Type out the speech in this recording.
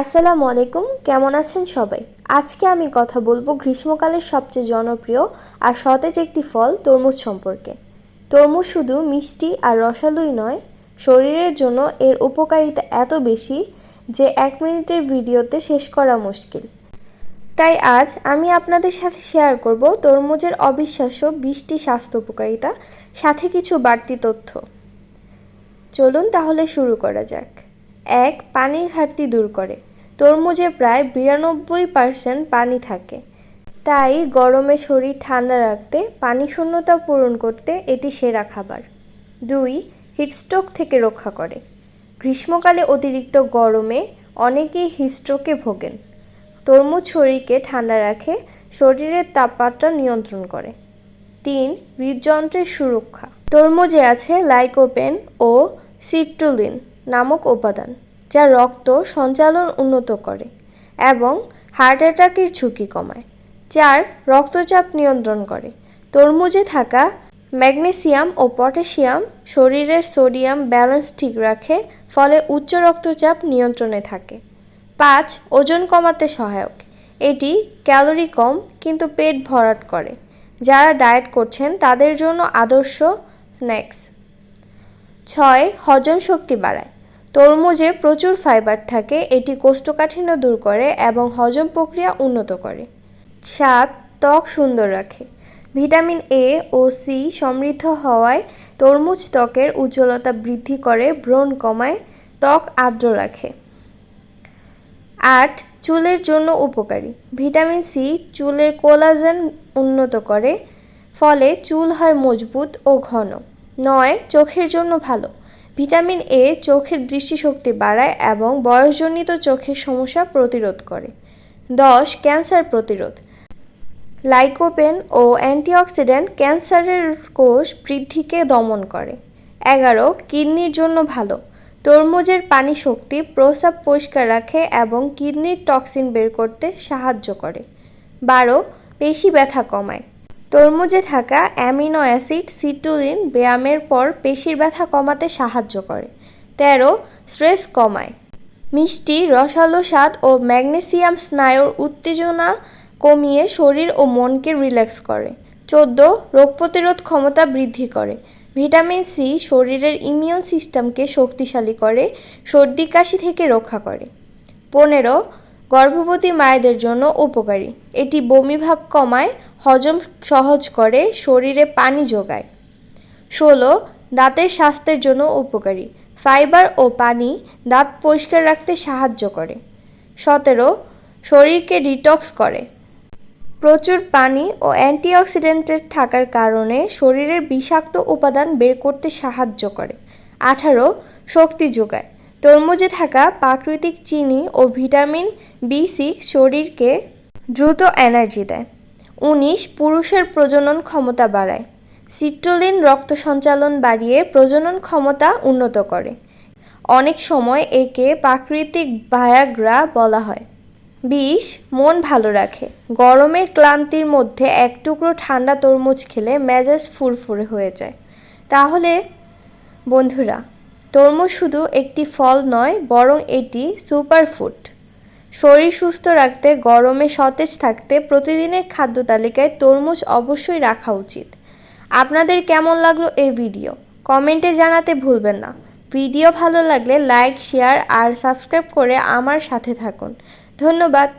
আসসালামু আলাইকুম, কেমন আছেন সবাই? আজকে আমি কথা বলব গ্রীষ্মকালের সবচেয়ে জনপ্রিয় আর সতেজ একটি ফল, তরমুজ সম্পর্কে। তরমুজ শুধু মিষ্টি আর রসালুই নয়, শরীরের জন্য এর উপকারিতা এত বেশি যে এক মিনিটের ভিডিওতে শেষ করা মুশকিল। তাই আজ আমি আপনাদের সাথে শেয়ার করব তরমুজের অবিশ্বাস্য বিশটি স্বাস্থ্য উপকারিতা, সাথে কিছু বাড়তি তথ্য। চলুন তাহলে শুরু করা যাক। এক, পানির ঘাটতি দূর করে। তরমুজে প্রায় বিরানব্বই পার্সেন্ট পানি থাকে। তাই গরমে শরীর ঠান্ডা রাখতে, পানি শূন্যতা পূরণ করতে এটি সেরা খাবার। দুই, হিটস্ট্রোক থেকে রক্ষা করে। গ্রীষ্মকালে অতিরিক্ত গরমে অনেকেই হিটস্ট্রোকে ভোগেন। তরমুজ শরীরকে ঠান্ডা রাখে, শরীরের তাপমাত্রা নিয়ন্ত্রণ করে। তিন, হৃদযন্ত্রের সুরক্ষা। তরমুজে আছে লাইকোপেন ও সিট্রুলিন নামক উপাদান। যা রক্ত সঞ্চালন উন্নত করে এবং হার্ট অ্যাটাকের ঝুঁকি কমায় চার রক্তচাপ নিয়ন্ত্রণ করে। তরমুজে থাকা ম্যাগনেসিয়াম ও পটাশিয়াম শরীরের সোডিয়াম ব্যালেন্স ঠিক রাখে, ফলে উচ্চ রক্তচাপ নিয়ন্ত্রণে থাকে। পাঁচ, ওজন কমাতে সহায়ক। এটি ক্যালোরি কম কিন্তু পেট ভরাট করে। যারা ডায়েট করছেন তাদের জন্য আদর্শ স্ন্যাক্স। ছয়, হজম শক্তি বাড়ায়। তরমুজে প্রচুর ফাইবার থাকে, এটি কোষ্ঠকাঠিন্য দূর করে এবং হজম প্রক্রিয়া উন্নত করে। সাত ত্বক সুন্দর রাখে। ভিটামিন এ ও সি সমৃদ্ধ হওয়ায় তরমুজ ত্বকের উজ্জ্বলতা বৃদ্ধি করে, ব্রণ কমায়, ত্বক আর্দ্র রাখে। আট, চুলের জন্য উপকারী। ভিটামিন সি চুলের কোলাজেন উন্নত করে, ফলে চুল হয় মজবুত ও ঘন। নয়, চোখের জন্য ভালো। ভিটামিন এ চোখের দৃষ্টিশক্তি বাড়ায় এবং বয়সজনিত চোখের সমস্যা প্রতিরোধ করে। দশ, ক্যান্সার প্রতিরোধ। লাইকোপেন ও অ্যান্টিঅক্সিডেন্ট ক্যান্সারের কোষ বৃদ্ধিকে দমন করে। এগারো, কিডনির জন্য ভালো। তরমুজের পানি শক্তি, প্রস্রাব পরিষ্কার রাখে এবং কিডনির টক্সিন বের করতে সাহায্য করে। বারো, পেশি ব্যথা কমায়। তরমুজে থাকা অ্যামিনো অ্যাসিড, সিটুলিন, ব্যায়ামের পর পেশির ব্যথা কমাতে সাহায্য করে। তেরো, স্ট্রেস কমায়। মিষ্টি, রসালো স্বাদ ও ম্যাগনেসিয়াম স্নায়ুর উত্তেজনা কমিয়ে শরীর ও মনকে রিল্যাক্স করে। চোদ্দ, রোগ প্রতিরোধ ক্ষমতা বৃদ্ধি করে। ভিটামিন সি শরীরের ইমিউন সিস্টেমকে শক্তিশালী করে, সর্দি কাশি থেকে রক্ষা করে। পনেরো গর্ভবতী মায়েদের জন্য উপকারী। এটি বমিভাব কমায়, হজম সহজ করে, শরীরে পানি যোগায়। ষোলো, দাঁতের স্বাস্থ্যের জন্য উপকারী। ফাইবার ও পানি দাঁত পরিষ্কার রাখতে সাহায্য করে। সতেরো, শরীরকে ডিটক্স করে। প্রচুর পানি ও অ্যান্টিঅক্সিডেন্টের থাকার কারণে শরীরের বিষাক্ত উপাদান বের করতে সাহায্য করে। আঠারো, শক্তি যোগায়। তরমুজে থাকা প্রাকৃতিক চিনি ও ভিটামিন বি সিক্স শরীরকে দ্রুত এনার্জি দেয়। উনিশ, পুরুষের প্রজনন ক্ষমতা বাড়ায়। সিট্রোলিন রক্ত সঞ্চালন বাড়িয়ে প্রজনন ক্ষমতা উন্নত করে। অনেক সময় একে প্রাকৃতিক ভায়াগ্রা বলা হয়। বিষ মন ভালো রাখে। গরমের ক্লান্তির মধ্যে এক টুকরো ঠান্ডা তরমুজ খেলে মেজাজ ফুরফুরে হয়ে যায়। তাহলে, বন্ধুরা তরমুজ শুধু একটি ফল নয়, বরং এটি সুপারফুড। শরীর সুস্থ রাখতে, গরমে সতেজ থাকতে প্রতিদিনের খাদ্য তালিকায় তরমুজ অবশ্যই রাখা উচিত। আপনাদের কেমন লাগল এই ভিডিও? কমেন্টে জানাতে ভুলবেন না। ভিডিও ভালো লাগলে লাইক, শেয়ার আর সাবস্ক্রাইব করে আমার সাথে থাকুন। ধন্যবাদ।